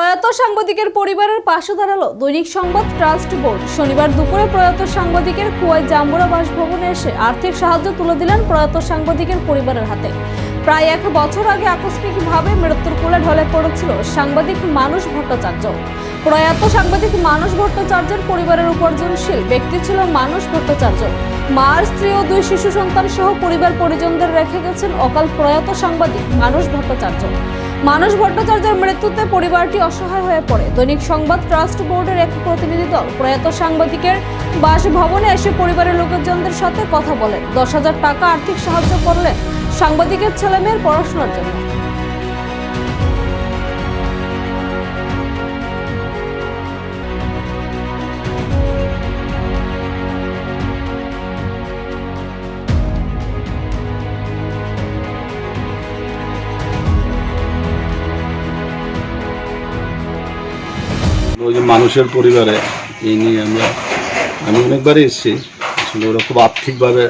প্রয়াত সাংবাদিকের পরিবারের পাশে দাঁড়াল দৈনিক সংবাদ ট্রাস্ট বোর্ড। শনিবার দুপুরে প্রয়াত সাংবাদিকের কুয়ায় জাম্বুরা বাসভবনে এসে আর্থিক সাহায্য তুলে দিলেন প্রয়াত সাংবাদিকের পরিবারের হাতে। প্রায় এক বছর আগে আকস্মিকভাবে মৃত্যুর কোলে ঢলে পড়েছিল সাংবাদিক মানুষ ভট্টাচার্য। প্রয়াত সাংবাদিক মানুষ ভট্টাচার্যের পরিবারের উপার্জনশীল ব্যক্তি ছিল মানুষ ভট্টাচার্য। মার, স্ত্রী ও দুই শিশু সন্তান সহ পরিবার পরিজনদের রেখে গেছেন অকাল প্রয়াত সাংবাদিক মানুষ ভট্টাচার্য। মানুষ ভট্টাচার্যের মৃত্যুতে পরিবারটি অসহায় হয়ে পড়ে। দৈনিক সংবাদ ট্রাস্ট বোর্ডের এক প্রতিনিধি দল প্রয়াত সাংবাদিকের বাসভবনে এসে পরিবারের লোকজনদের সাথে কথা বলেন। দশ হাজার টাকা আর্থিক সাহায্য করলেন সাংবাদিকের ছেলেমেয়ের পড়াশোনার জন্য। ওই যে মানুষের পরিবারে, এই নিয়ে আমরা, আমি অনেকবারই এসেছি। আসলে ওরা খুব আর্থিকভাবে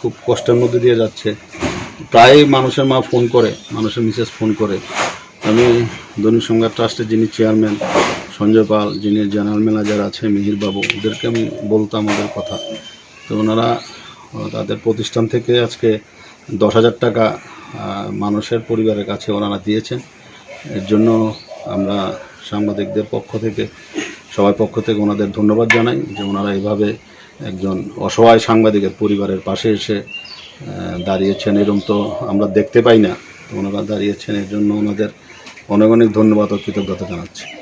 খুব কষ্টের মধ্যে দিয়ে যাচ্ছে। প্রায় মানুষের মা ফোন করে, মানুষের মিসেস ফোন করে। আমি দৈনিক সংবাদ ট্রাস্টের যিনি চেয়ারম্যান, সঞ্জয় পাল, যিনি জেনারেল ম্যানেজার আছে মিহির বাবু ওদেরকে আমি বলতাম ওদের কথা। তো ওনারা তাদের প্রতিষ্ঠান থেকে আজকে দশ হাজার টাকা মানুষের পরিবারের কাছে ওনারা দিয়েছেন। এর জন্য আমরা সাংবাদিকদের পক্ষ থেকে সবাই পক্ষ থেকে ওনাদের ধন্যবাদ জানাই যে ওনারা এইভাবে একজন অসহায় সাংবাদিকের পরিবারের পাশে এসে দাঁড়িয়েছেন। এরকম তো আমরা দেখতে পাই না। ওনারা দাঁড়িয়েছেন, এর জন্য ওনাদের অনেক অনেক ধন্যবাদ ও কৃতজ্ঞতা জানাচ্ছি।